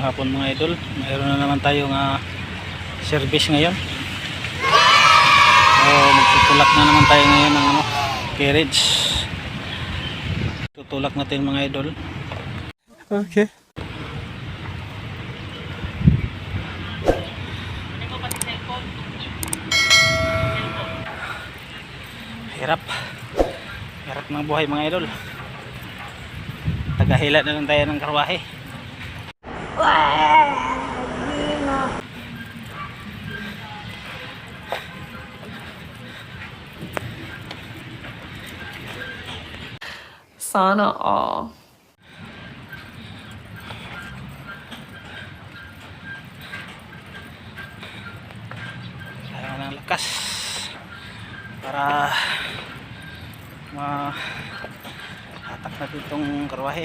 hapon mga idol. Mayroon na naman tayong ah, service ngayon. So, magtutulak na naman tayo ngayon ng ano, carriage. Tutulak natin mga idol. Okay. Hirap. Hirap ng buhay mga idol. Tagahila na lang tayo ng karwahe. Sana all. Kaya ng lakas para ma hatak natin itong karwahe.